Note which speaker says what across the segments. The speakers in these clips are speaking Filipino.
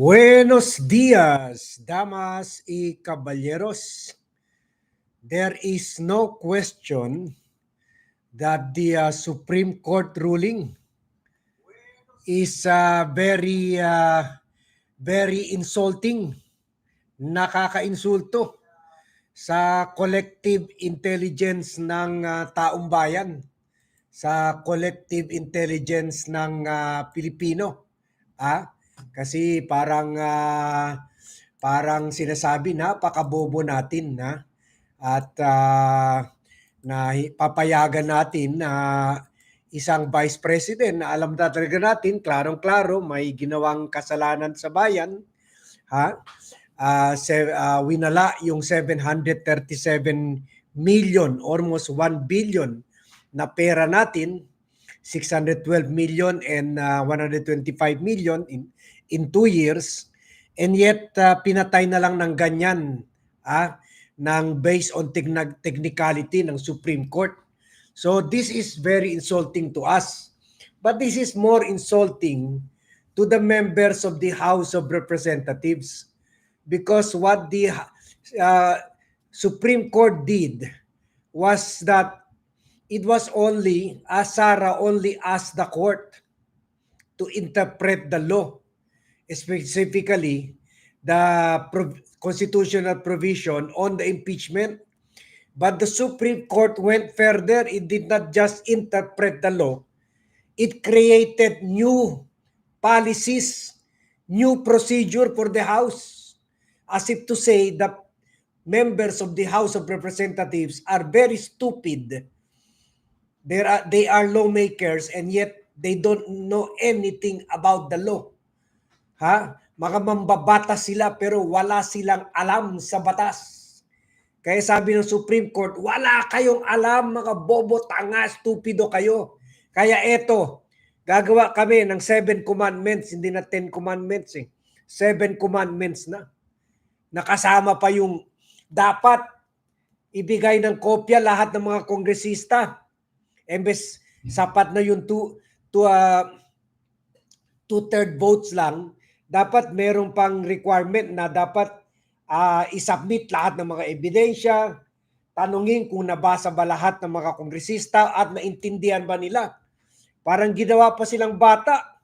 Speaker 1: Buenos días, damas y caballeros. There is no question that the uh, Supreme Court ruling is uh, very uh, very insulting, nakakainsulto sa collective intelligence ng uh, taong bayan, sa collective intelligence ng uh, Pilipino. Ah, kasi parang ah, parang sinasabi napakabobo natin na at ah, na papayagan natin na isang vice president na alam na talaga natin klarong-klaro may ginawang kasalanan sa bayan ha? Ah, se, ah, winala yung 737 million almost 1 billion na pera natin 612 million and uh, 125 million in in two years and yet uh, pinatay na lang ng ganyan ah ng based on techn- technicality ng Supreme Court. So this is very insulting to us. But this is more insulting to the members of the House of Representatives because what the uh, Supreme Court did was that it was only as Sarah only asked the court to interpret the law, specifically the prov- constitutional provision on the impeachment. But the Supreme Court went further. It did not just interpret the law, it created new policies, new procedure for the House, as if to say that members of the House of Representatives are very stupid they are they are lawmakers and yet they don't know anything about the law. Ha? Mga mambabata sila pero wala silang alam sa batas. Kaya sabi ng Supreme Court, wala kayong alam mga bobo, tanga, stupido kayo. Kaya eto, gagawa kami ng seven commandments, hindi na ten commandments eh. Seven commandments na. Nakasama pa yung dapat ibigay ng kopya lahat ng mga kongresista embes sapat na yung two, two, uh, two-third votes lang, dapat meron pang requirement na dapat uh, isubmit lahat ng mga ebidensya, tanungin kung nabasa ba lahat ng mga kongresista at naintindihan ba nila. Parang ginawa pa silang bata.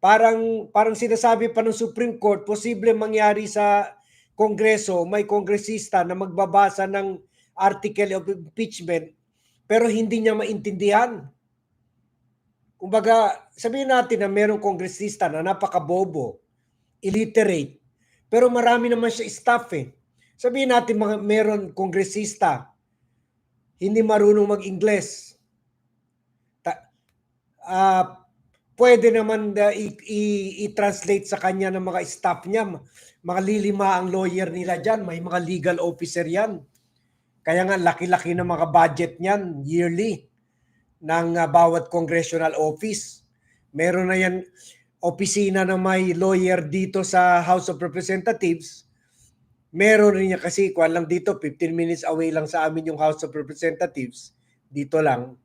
Speaker 1: Parang parang sinasabi pa ng Supreme Court, posible mangyari sa Kongreso, may kongresista na magbabasa ng article of impeachment pero hindi niya maintindihan. Kumbaga, sabihin natin na merong kongresista na napakabobo, illiterate, pero marami naman siya staff eh. Sabihin natin mga meron kongresista, hindi marunong mag-Ingles. Ta- ah, pwede naman i- i-translate sa kanya ng mga staff niya. Mga lilima ang lawyer nila dyan, may mga legal officer yan. Kaya nga laki-laki ng mga budget niyan yearly ng uh, bawat congressional office. Meron na yan opisina na may lawyer dito sa House of Representatives. Meron rin niya kasi kuan lang dito 15 minutes away lang sa amin yung House of Representatives dito lang.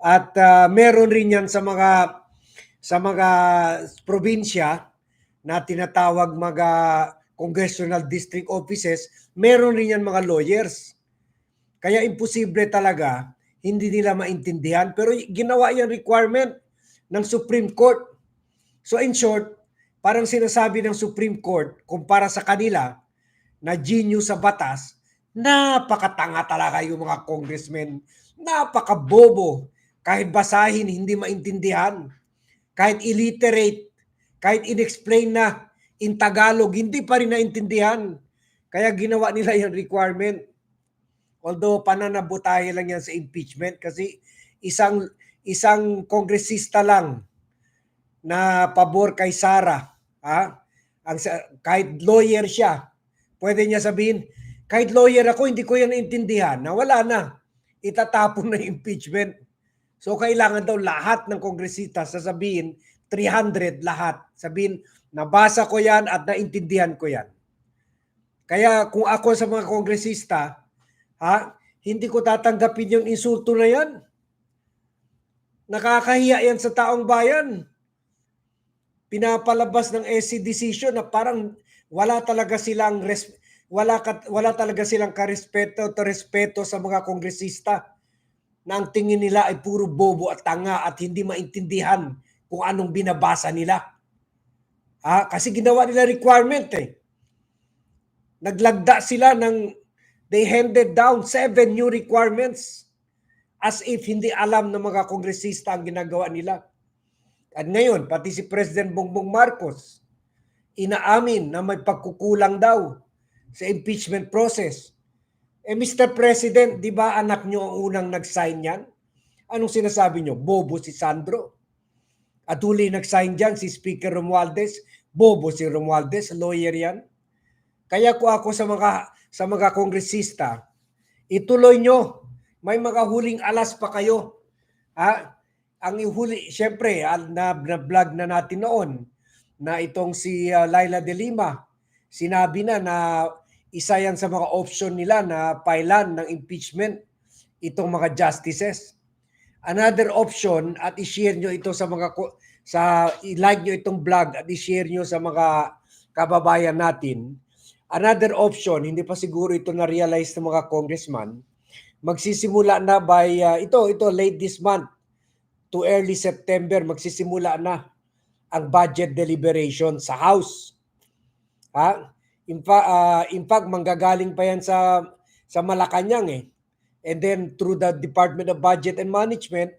Speaker 1: At uh, meron rin yan sa mga sa mga probinsya na tinatawag mga congressional district offices, meron rin yan mga lawyers. Kaya imposible talaga, hindi nila maintindihan. Pero ginawa yung requirement ng Supreme Court. So in short, parang sinasabi ng Supreme Court, kumpara sa kanila, na genius sa batas, napakatanga talaga yung mga congressmen. Napakabobo. Kahit basahin, hindi maintindihan. Kahit illiterate, kahit inexplain na in Tagalog, hindi pa rin naintindihan. Kaya ginawa nila yung requirement. Although pananabutahe lang yan sa impeachment kasi isang isang kongresista lang na pabor kay Sara, ha? Ang kahit lawyer siya, pwede niya sabihin, kahit lawyer ako, hindi ko yan naintindihan. Na wala na. Itatapon na impeachment. So kailangan daw lahat ng kongresista sasabihin 300 lahat. Sabihin, nabasa ko yan at naintindihan ko yan. Kaya kung ako sa mga kongresista, ha, hindi ko tatanggapin yung insulto na yan. Nakakahiya yan sa taong bayan. pinapalabas ng SC decision na parang wala talaga silang res, wala ka, wala talaga silang karespeto to respeto sa mga kongresista na ang tingin nila ay puro bobo at tanga at hindi maintindihan kung anong binabasa nila. Ah, kasi ginawa nila requirement eh. Naglagda sila ng they handed down seven new requirements as if hindi alam ng mga kongresista ang ginagawa nila. At ngayon, pati si President Bongbong Marcos, inaamin na may pagkukulang daw sa impeachment process. Eh Mr. President, di ba anak nyo ang unang nag-sign yan? Anong sinasabi nyo? Bobo si Sandro. At huli nag-sign dyan si Speaker Romualdez. Bobo si Romualdez, lawyer yan. Kaya ko ako sa mga sa mga kongresista, ituloy nyo. May mga huling alas pa kayo. Ha? Ang ihuli, syempre, na, na vlog na natin noon na itong si ah, Laila de Lima, sinabi na na isa yan sa mga option nila na pailan ng impeachment itong mga justices. Another option at i-share nyo ito sa mga sa i-like nyo itong vlog at i-share nyo sa mga kababayan natin. Another option, hindi pa siguro ito na-realize ng mga congressman, magsisimula na by uh, ito ito late this month to early September magsisimula na ang budget deliberation sa House. Ha? In, fa- ah, in fact, manggagaling pa yan sa sa Malacanang eh. And then through the Department of Budget and Management,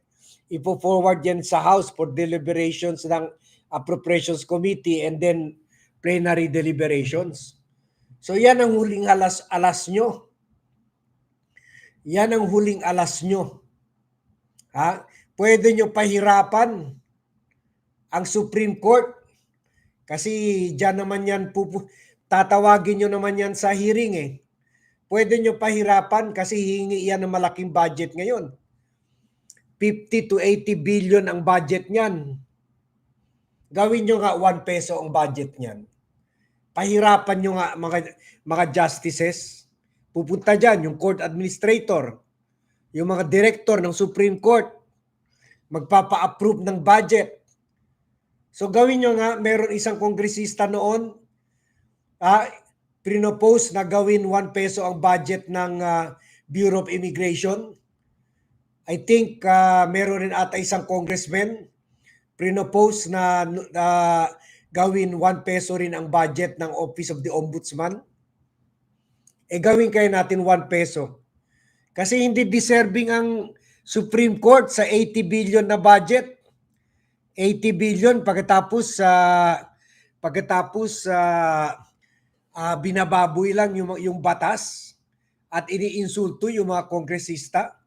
Speaker 1: ipo-forward yan sa House for deliberations ng Appropriations Committee and then plenary deliberations. So yan ang huling alas alas nyo. Yan ang huling alas nyo. Ha? Pwede nyo pahirapan ang Supreme Court kasi diyan naman yan pupu- tatawagin nyo naman yan sa hearing eh. Pwede nyo pahirapan kasi hingi yan ng malaking budget ngayon. 50 to 80 billion ang budget niyan. Gawin nyo nga 1 peso ang budget niyan. Pahirapan nyo nga mga, mga justices. Pupunta dyan yung court administrator, yung mga director ng Supreme Court, magpapa-approve ng budget. So gawin nyo nga, meron isang kongresista noon, ah, pinopose na gawin 1 peso ang budget ng ah, Bureau of Immigration. I think ah, meron rin ata isang congressman pinopose na ah, gawin 1 peso rin ang budget ng Office of the Ombudsman. Eh gawin kayo natin 1 peso. Kasi hindi deserving ang Supreme Court sa 80 billion na budget. 80 billion pagkatapos sa pagkatapos sa ah, binababoy lang yung yung batas at iniinsulto yung mga kongresista.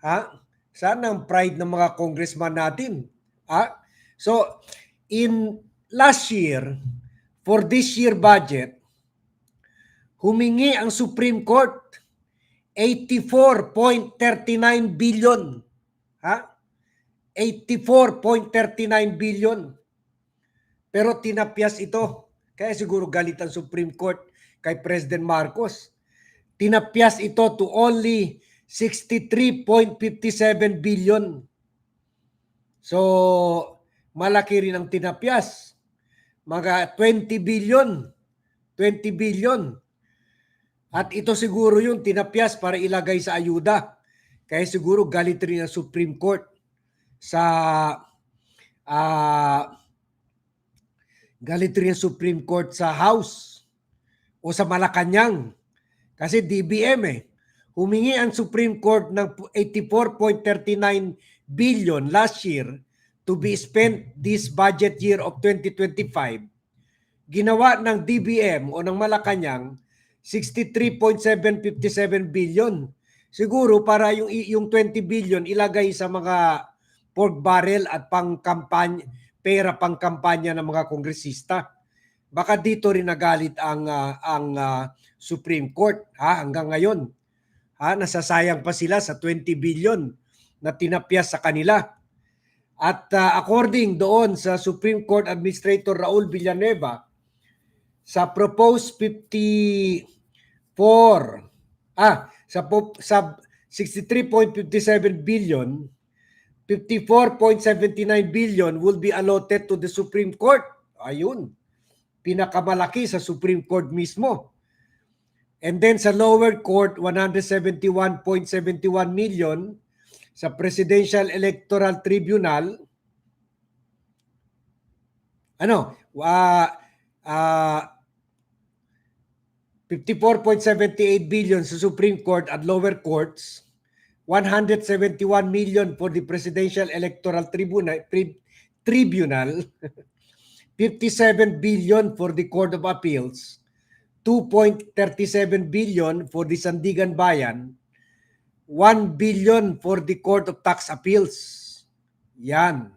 Speaker 1: Ha? Saan ang pride ng mga congressman natin? Ha? So, in last year, for this year budget, humingi ang Supreme Court 84.39 billion. Ha? 84.39 billion. Pero tinapyas ito. Kaya siguro galit ang Supreme Court kay President Marcos. Tinapyas ito to only 63.57 billion. So, malaki rin ang tinapyas. Mga 20 billion. 20 billion. At ito siguro yung tinapyas para ilagay sa ayuda. Kaya siguro galit rin ang Supreme Court sa ah galit rin ang Supreme Court sa House o sa Malacanang. Kasi DBM eh. Humingi ang Supreme Court ng 84.39 billion last year to be spent this budget year of 2025. Ginawa ng DBM o ng Malacanang 63.757 billion. Siguro para yung yung 20 billion ilagay sa mga pork barrel at pang-kampanya, pera pang-kampanya ng mga kongresista. Baka dito rin nagalit ang ah, ang ah, Supreme Court ha hanggang ngayon. Ha nasasayang pa sila sa 20 billion na tinapyas sa kanila. At ah, according doon sa Supreme Court Administrator Raul Villanueva, sa proposed 54 ah sa sa 63.57 billion 54.79 billion will be allotted to the Supreme Court. Ayun. Pinakamalaki sa Supreme Court mismo. And then sa lower court, 171.71 million sa Presidential Electoral Tribunal. Ano? Uh, uh, 54.78 billion sa Supreme Court at lower courts. 171 million for the Presidential Electoral Tribunal, Tri- Tribunal. 57 billion for the Court of Appeals. 2.37 billion for the Sandigan Bayan, 1 billion for the Court of Tax Appeals. Yan.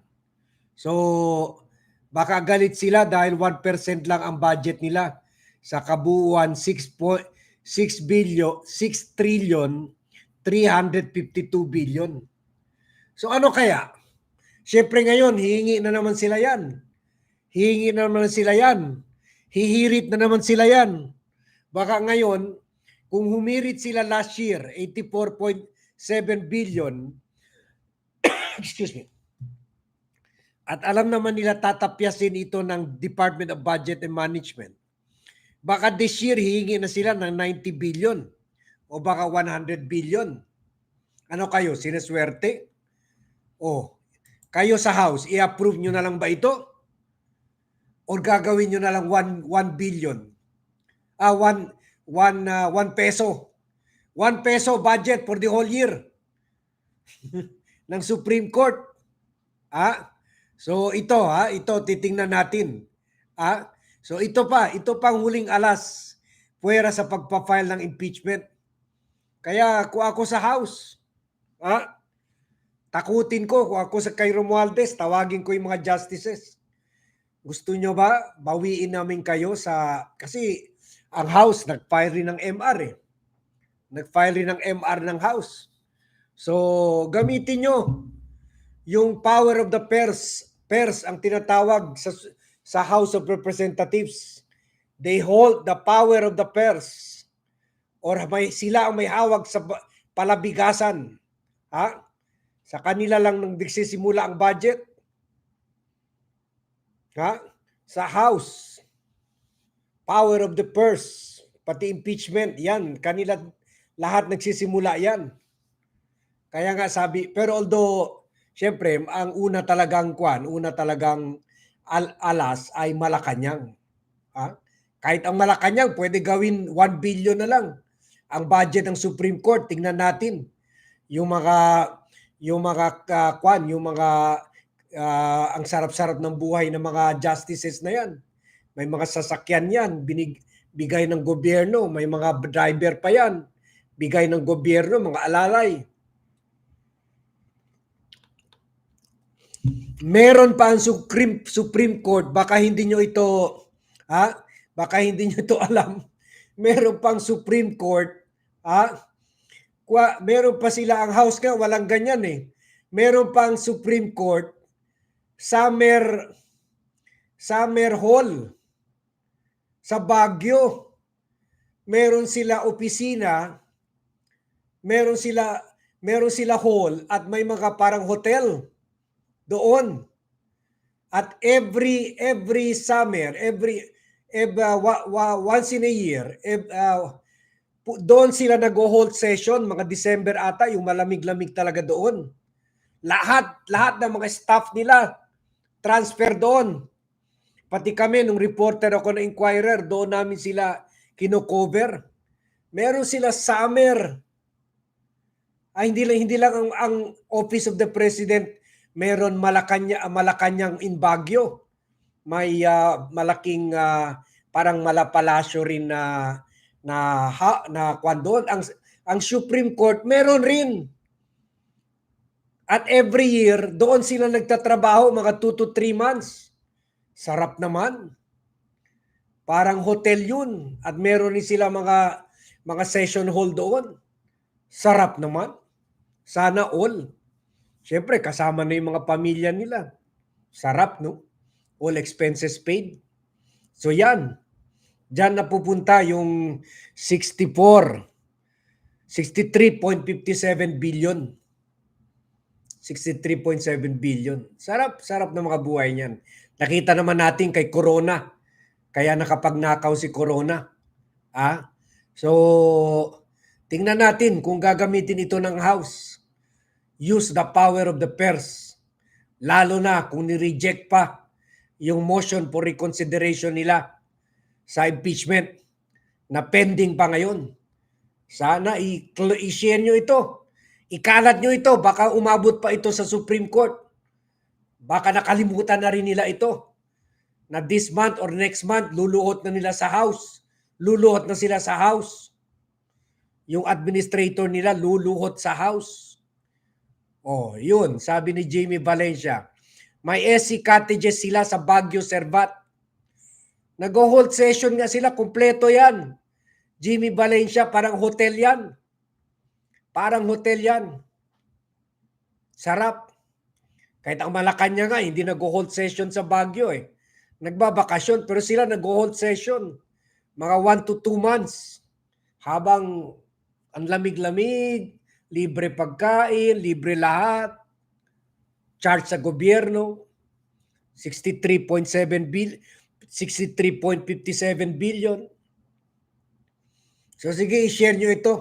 Speaker 1: So, baka galit sila dahil 1% lang ang budget nila sa kabuuan 6 po- 6 billion 6 trillion 352 billion. So ano kaya? Siyempre ngayon, hihingi na naman sila yan. Hihingi na naman sila yan. Hihirit na naman sila yan. Baka ngayon, kung humirit sila last year, 84.7 billion, excuse me, at alam naman nila tatapyasin ito ng Department of Budget and Management, baka this year hihingi na sila ng 90 billion o baka 100 billion. Ano kayo, sineswerte? O, kayo sa House, i-approve nyo na lang ba ito? or gagawin nyo na lang 1 1 billion. Ah 1 1 1 peso. 1 peso budget for the whole year ng Supreme Court. Ah? So ito ha, ito titingnan natin. Ah? So ito pa, ito pang huling alas puwera sa pagpa-file ng impeachment. Kaya kung ako sa House, ah, takutin ko kung ako sa kay Romualdez, tawagin ko yung mga justices gusto nyo ba bawiin namin kayo sa kasi ang house nag-file rin ng MR eh. Nag-file rin ng MR ng house. So gamitin nyo yung power of the pairs, pairs ang tinatawag sa sa House of Representatives. They hold the power of the pairs or may sila ang may hawak sa palabigasan. Ha? Sa kanila lang nang nagsisimula ang budget. Ha? Sa House. Power of the purse. Pati impeachment. Yan. Kanila lahat nagsisimula yan. Kaya nga sabi, pero although, syempre, ang una talagang kwan, una talagang al- alas ay Malacanang. Ha? Kahit ang Malacanang, pwede gawin 1 billion na lang. Ang budget ng Supreme Court, tingnan natin. Yung mga, yung mga uh, kwan, yung mga uh, ang sarap-sarap ng buhay ng mga justices na yan. May mga sasakyan yan, binig, bigay ng gobyerno, may mga driver pa yan, bigay ng gobyerno, mga alalay. Meron pa ang Supreme, Supreme Court, baka hindi nyo ito, ha? Baka hindi nyo ito alam. Meron pang Supreme Court, ha? Kwa, meron pa sila ang House nga, walang ganyan eh. Meron pang Supreme Court, Summer Summer Hall sa Baguio. Meron sila opisina, meron sila meron sila hall at may mga parang hotel doon. At every every summer, every, every uh, once in a year, ev, uh, doon sila nag-hold session, mga December ata, yung malamig-lamig talaga doon. Lahat, lahat ng mga staff nila, transfer doon. Pati kami, nung reporter ako na Inquirer, doon namin sila kino-cover. Meron sila summer. Ay, hindi lang, hindi lang ang, ang Office of the President, meron Malacanya, Malacanyang in Baguio. May uh, malaking uh, parang malapalasyo rin na na ha, na kwan. Ang, ang Supreme Court, meron rin. At every year, doon sila nagtatrabaho mga 2 to 3 months. Sarap naman. Parang hotel yun. At meron din sila mga, mga session hall doon. Sarap naman. Sana all. Siyempre, kasama na yung mga pamilya nila. Sarap, no? All expenses paid. So yan. Diyan napupunta yung 64. 63.57 billion 63.7 billion. Sarap, sarap na mga buhay niyan. Nakita naman natin kay Corona. Kaya nakapagnakaw si Corona. Ah? So, tingnan natin kung gagamitin ito ng House. Use the power of the purse. Lalo na kung ni-reject pa yung motion for reconsideration nila sa impeachment na pending pa ngayon. Sana i-share nyo ito. Ikalat nyo ito. Baka umabot pa ito sa Supreme Court. Baka nakalimutan na rin nila ito. Na this month or next month, luluhot na nila sa House. Luluhot na sila sa House. Yung administrator nila luluhot sa House. Oh, yun. Sabi ni Jamie Valencia. May SC cottages sila sa Baguio, Servat. Nag-hold session nga sila. Kompleto yan. Jimmy Valencia, parang hotel yan. Parang hotel yan. Sarap. Kahit ang Malacanang nga, hindi nag-hold session sa Baguio eh. Nagbabakasyon, pero sila nag-hold session. Mga 1 to 2 months. Habang ang lamig-lamig, libre pagkain, libre lahat. Charge sa gobyerno. 63.7 bil 63.57 billion. So sige, i-share nyo ito.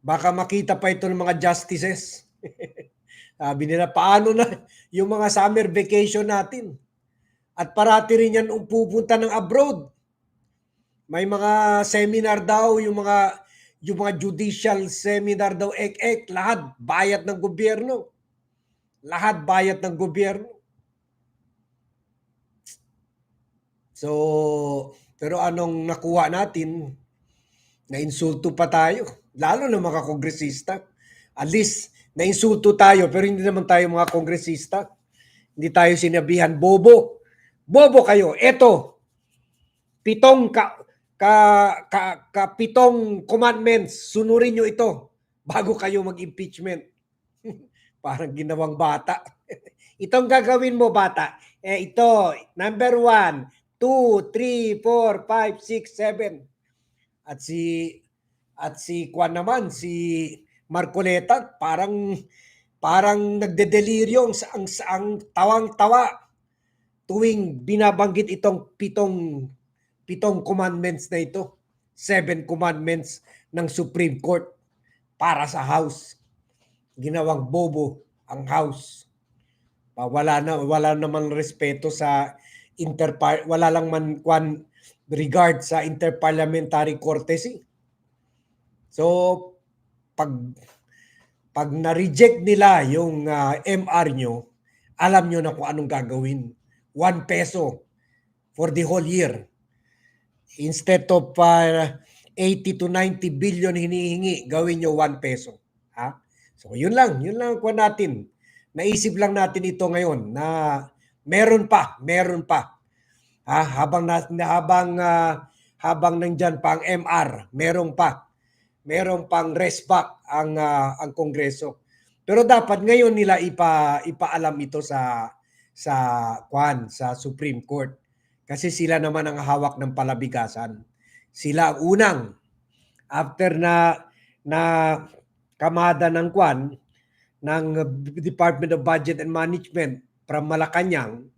Speaker 1: Baka makita pa ito ng mga justices. Sabi nila, paano na yung mga summer vacation natin? At parati rin yan pupunta ng abroad. May mga seminar daw, yung mga yung mga judicial seminar daw, ek-ek, lahat bayad ng gobyerno. Lahat bayad ng gobyerno. So, pero anong nakuha natin? Na-insulto pa tayo. Lalo na mga kongresista. At least, na-insulto tayo, pero hindi naman tayo mga kongresista. Hindi tayo sinabihan, bobo. Bobo kayo. Eto, pitong ka, ka, ka, ka pitong commandments, sunurin nyo ito bago kayo mag-impeachment. Parang ginawang bata. Itong gagawin mo, bata. Eh, ito, number one, two, three, four, five, six, seven. At si at si Kwan naman, si Marcoleta, parang parang nagdedeliryo ang, ang, ang tawang-tawa tuwing binabanggit itong pitong pitong commandments na ito. Seven commandments ng Supreme Court para sa House. Ginawang bobo ang House. Wala na wala namang respeto sa interpar wala lang man kwan regard sa interparliamentary courtesy. So pag pag na-reject nila yung ah, MR nyo, alam nyo na kung anong gagawin. One peso for the whole year. Instead of ah, 80 to 90 billion hinihingi, gawin nyo 1 peso. Ha? So yun lang, yun lang ang kuha natin. Naisip lang natin ito ngayon na meron pa, meron pa. Ha? Habang na, habang ah, habang nandiyan pa ang MR, meron pa. Meron pang rest back ang ah, ang Kongreso. Pero dapat ngayon nila ipa ipaalam ito sa sa kwan sa Supreme Court kasi sila naman ang hawak ng palabigasan. Sila ang unang after na na kamada ng kwan ng Department of Budget and Management from Malacanang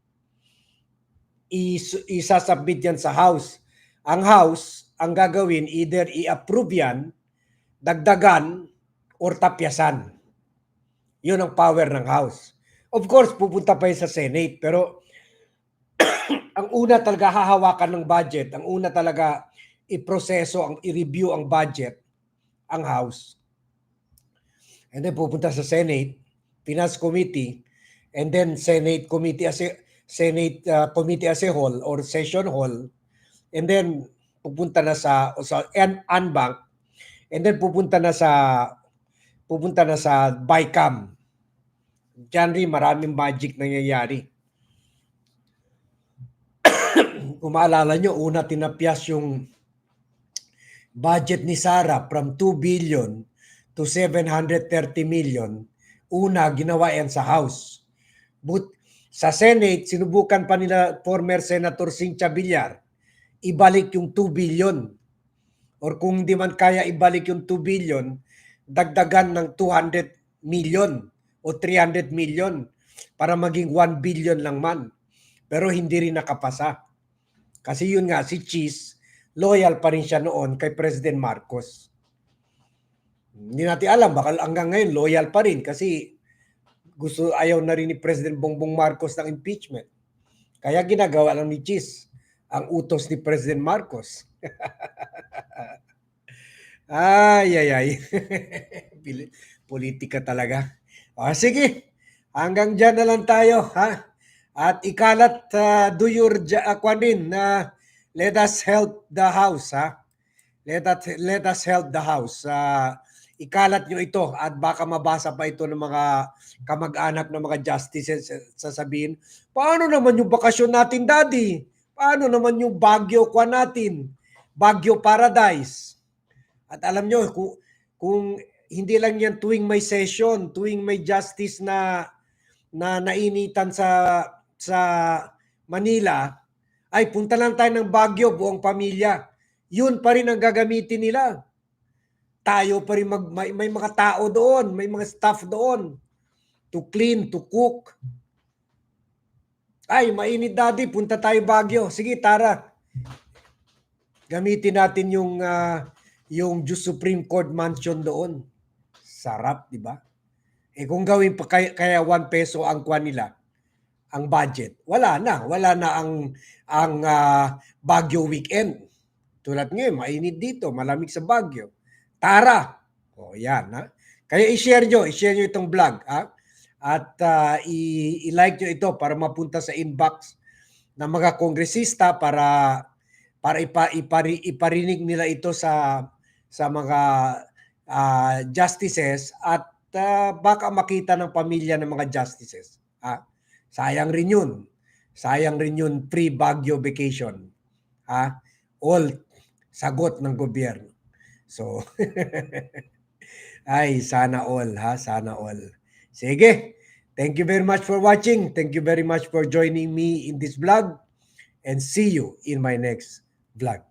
Speaker 1: is, isasubmit yan sa House. Ang House, ang gagawin, either i-approve yan, dagdagan, or tapyasan. Yun ang power ng House. Of course, pupunta pa yun sa Senate, pero ang una talaga hahawakan ng budget, ang una talaga iproseso, ang i-review ang budget, ang House. And then pupunta sa Senate, Finance Committee, and then Senate Committee as a, Senate uh, Committee as a whole or session hall, and then pupunta na sa sa An- Anbank, and then pupunta na sa pupunta na sa BICAM. Diyan maraming magic nangyayari. Kung maalala nyo, una tinapyas yung budget ni Sara from 2 billion to 730 million. Una, ginawa yan sa House. But sa Senate, sinubukan pa nila former Senator Cynthia Villar, ibalik yung 2 billion. Or kung hindi man kaya ibalik yung 2 billion, dagdagan ng 200 million o 300 million para maging 1 billion lang man. Pero hindi rin nakapasa. Kasi yun nga, si Cheese, loyal pa rin siya noon kay President Marcos. Hindi natin alam, baka hanggang ngayon loyal pa rin kasi gusto ayaw na rin ni President Bongbong Marcos ng impeachment. Kaya ginagawa lang ni Cheese ang utos ni President Marcos. ay, ay, ay. Politika talaga. O, sige, hanggang dyan na lang tayo. Ha? At ikalat, uh, do your uh, kwan din, na let us help the house. Ha? Let us, let us help the house. Uh, ikalat nyo ito at baka mabasa pa ito ng mga kamag-anak ng mga justices sasabihin, paano naman yung bakasyon natin, daddy? Paano naman yung Baguio kwa natin? Baguio Paradise. At alam nyo, kung, kung hindi lang yan tuwing may session, tuwing may justice na na nainitan sa sa Manila, ay punta lang tayo ng Baguio, buong pamilya. Yun pa rin ang gagamitin nila. Tayo pa rin mag, may, may mga tao doon, may mga staff doon to clean, to cook. Ay, mainit daddy, punta tayo Baguio. Sige, tara. Gamitin natin yung ah, yung Supreme Court mansion doon. Sarap, di ba? Eh kung gawin pa kaya, kaya 1 peso ang kwan nila, ang budget, wala na. Wala na ang ang ah, Baguio weekend. Tulad ngayon, mainit dito, malamig sa Baguio. Tara! O yan, ha? Kaya i-share nyo, i-share nyo itong vlog, ha? At i- i-like nyo ito para mapunta sa inbox ng mga kongresista para para ipa, ipari, iparinig nila ito sa sa mga ah, justices at ah, baka makita ng pamilya ng mga justices. Ha? Sayang rin yun. Sayang rin yun pre-Baguio vacation. Ha? All sagot ng gobyerno. So, ay, sana all, ha? Sana all. Sige. Thank you very much for watching. Thank you very much for joining me in this vlog. And see you in my next vlog.